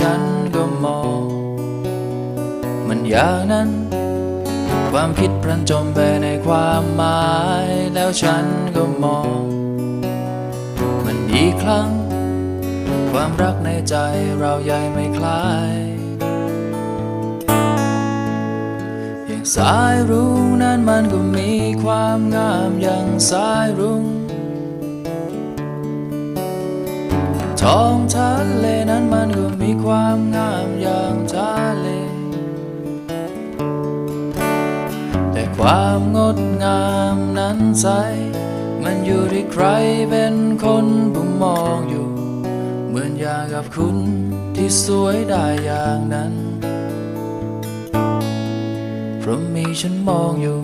ฉันก็มอง มันอย่างนั้น ความคิดพลันจมไปในความหมาย แล้วฉันก็มอง มันอีกครั้ง ความรักในใจเราใหญ่ไม่คล้ายอย่างสายรุ้งนั้นมันก็มีความงามอย่างสายรุ้ง ท้องทะเลนั้นมันก็มีความงามอย่างทะเล แต่ความงดงามนั้นใส มันอยู่ที่ใครเป็นคนผู้มองอยู่ เหมือนอย่างกับคุณที่สวยได้อย่างนั้น เพราะมีฉันมองอยู่